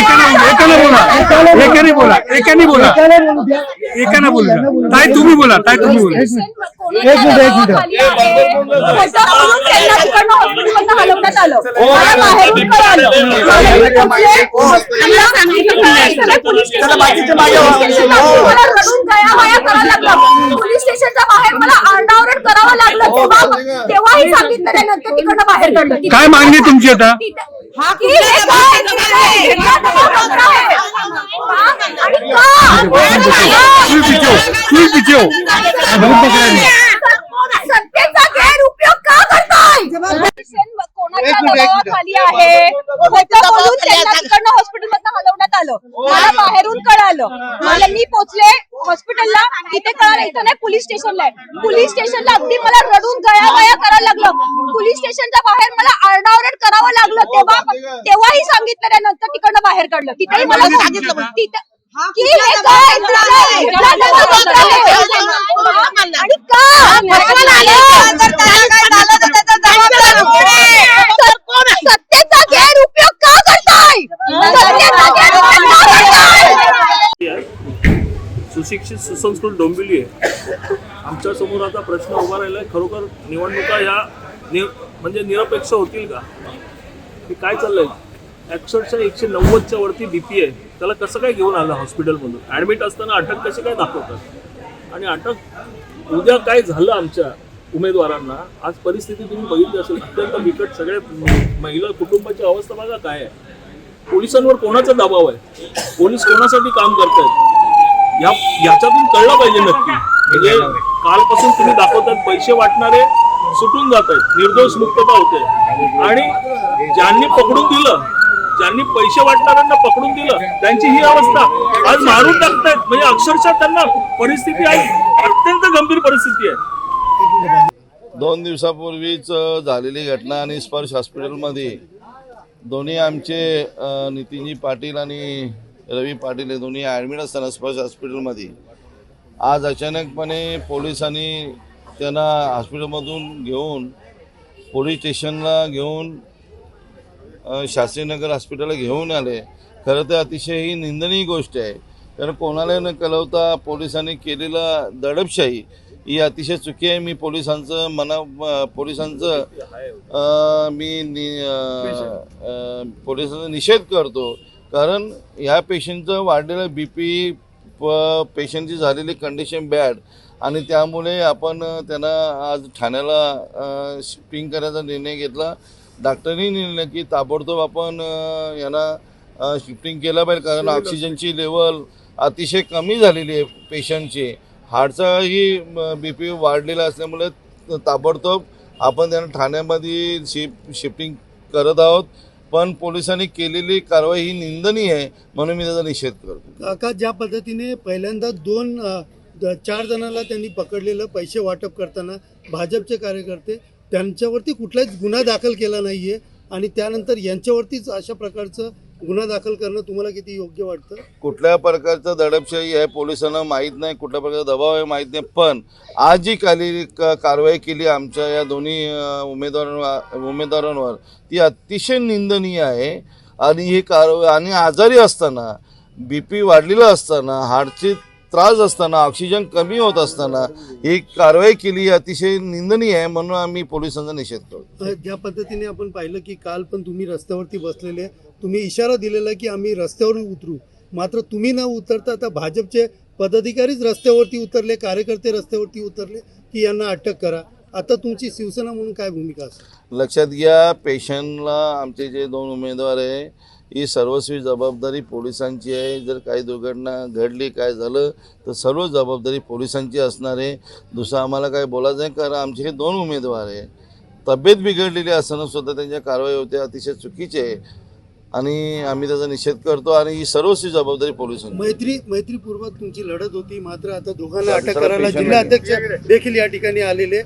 এখানে এখানে বলা এখানে বলা এখানে বলবে তাই তুমি বলা তাই তুমি বলা। এক মিনিট এক মিনিট आलं मला बाहेरून कळालं. मला इथे पोचले. पोलीस स्टेशनला मला रडून गयावया करायला लागलं. पोलीस स्टेशनच्या बाहेर मला आरडाओरड करावं लागलं तेव्हा तेव्हाही सांगितलं त्यानंतर तिकडनं बाहेर काढलं काय मागणी आहे तुमची आता हा की हे काय? हे काय दबावपत्र आहे? हा? आणि का? दबावाखाली आहे. खोटं बोलून त्यांना तिकडनं हॉस्पिटलमधनं हलवण्यात आलं. मला बाहेरून कळालं. मला मी पोचले हॉस्पिटलला इथे कळालं इथं नाही पोलीस स्टेशनला आहे. पोलीस स्टेशनला अगदी मला रडून गया गया करायला लागलं. पोलीस स्टेशनच्या बाहेर मला आरडाओरड करावं लागलं. तेव्हा तेव्हाही सांगितलं त्यानंतर तिकडनं बाहेर काढलं. तिथेही मला सांगितलं तिथं की हे काय? आणि का? सुसंस्कृत डोंबिवली आहे. आमच्यासमोर आता प्रश्न उभा राहिला खरोखर निवडणुका ह्या नि म्हणजे निरपेक्ष होतील का? हे काय चाललंय? अक्षरशः एकशे नव्वदच्या वरती बीपी आहे. त्याला कसं काय घेऊन आलं हॉस्पिटलमधून? ॲडमिट असताना अटक कशी काय दाखवतात? आणि अटक उद्या काय झालं आमच्या उमेदवारांना? आज परिस्थिती तुम्ही बघितली असेल अत्यंत बिकट सगळे महिला कुटुंबाची अवस्था बघा काय आहे. पोलिसांवर कोणाचा दबाव आहे? पोलीस कोणासाठी काम करतायत? या याच्यातून कळलं पाहिजे नक्की. म्हणजे कालपासून तुम्ही दाखवतात पैसे वाटणारे सुटून जात आहेत निर्दोष मुक्तता होते आणि ज्यांनी पकडून दिलं ज्यांनी पैसे वाटणाऱ्यांना पकडून दिलं त्यांची ही अवस्था आज मारून टाकतायत. म्हणजे अक्षरशः त्यांना परिस्थिती आहे अत्यंत गंभीर परिस्थिती आहे. दोन दिवसापूर्वीच झालेली घटना आणि स्पर्श हॉस्पिटलमध्ये दोन्ही आमचे नितीनजी पाटील आणि रवी पाटील हे दोन्ही ॲडमिट असताना स्पर्श हॉस्पिटलमध्ये आज अचानकपणे पोलिसांनी त्यांना हॉस्पिटलमधून घेऊन पोलीस स्टेशनला घेऊन शास्त्रीनगर हॉस्पिटलला घेऊन आले. खरं तर अतिशय ही निंदनीय गोष्ट आहे. कारण कोणाला न कळवता पोलिसांनी केलेला दडपशाही ही अतिशय चुकी आहे. मी पोलिसांचं मना पोलिसांचं मी नि पोलिसांचा निषेध करतो. कारण ह्या पेशंटचं वाढलेलं बी पी प पेशंटची झालेली कंडिशन बॅड आणि त्यामुळे आपण त्यांना आज ठाण्याला शिफ्टिंग करायचा निर्णय घेतला. डॉक्टरनी निर्णय की ताबडतोब आपण यांना शिफ्टिंग केलं पाहिजे. कारण ऑक्सिजनची लेवल अतिशय कमी झालेली आहे पेशंटची. हार्टचाही बी पी वाढलेला असल्यामुळे ताबडतोब आपण त्यांना ठाण्यामध्ये शिफ्ट शिफ्टिंग करत आहोत. पण पोलिसांनी केलेली कारवाई ही निंदनीय आहे म्हणून मी त्याचा निषेध करतो. काका ज्या पद्धतीने पहिल्यांदा दोन द- चार जणांना त्यांनी पकडलेलं पैसे वाटप करताना भाजपचे कार्यकर्ते त्यांच्यावरती कुठलाच गुन्हा दाखल केला नाहीये आणि त्यानंतर यांच्यावरतीच अशा प्रकारचं गुन्हा दाखल करणं तुम्हाला किती योग्य वाटतं? कुठल्या प्रकारचं दडपशाही आहे पोलिसांना माहीत नाही कुठल्या प्रकारचा दबाव आहे माहीत नाही पण आज जी काली का कारवाई केली आमच्या या दोन्ही अ, उमेदवारांवर उमेदवारांवर ती अतिशय निंदनीय आहे. आणि ही कारवाई आणि आजारी असताना बी पी वाढलेलं असताना हार्टची त्रास असताना ऑक्सिजन कमी होत असताना ही कारवाई केली अतिशय निंदनीय आहे म्हणून आम्ही पोलिसांचा निषेध करतो. ज्या पद्धतीने आपण पाहिलं की काल पण तुम्ही रस्त्यावरती बसलेले तुम्ही इशारा दिलेला की आम्ही रस्त्यावर उतरू. मात्र तुम्ही न उतरता आता भाजपचे पदाधिकारीच रस्त्यावरती उतरले कार्यकर्ते रस्त्यावरती उतरले की यांना अटक करा. आता तुमची शिवसेना म्हणून काय भूमिका असेल? लक्षात घ्या पेशंटला आमचे जे दोन उमेदवार आहे ही सर्वस्वी जबाबदारी पोलिसांची आहे. जर काही दुर्घटना घडली काय झालं तर सर्व जबाबदारी पोलिसांची असणार आहे. दुसरं आम्हाला काय बोलायचं नाही कारण आमचे हे दोन उमेदवार आहे. तब्येत बिघडलेली असताना सुद्धा त्यांच्या कारवाई होते अतिशय चुकीचे आहे. आणि आम्ही त्याचा निषेध करतो आणि ही सर्वस्वी जबाबदारी पोलिसांची मैत्री मैत्रीपूर्वक तुमची लढत होती. मात्र आता दोघांना अटक करायला जिल्हाध्यक्ष देखील या ठिकाणी आलेले.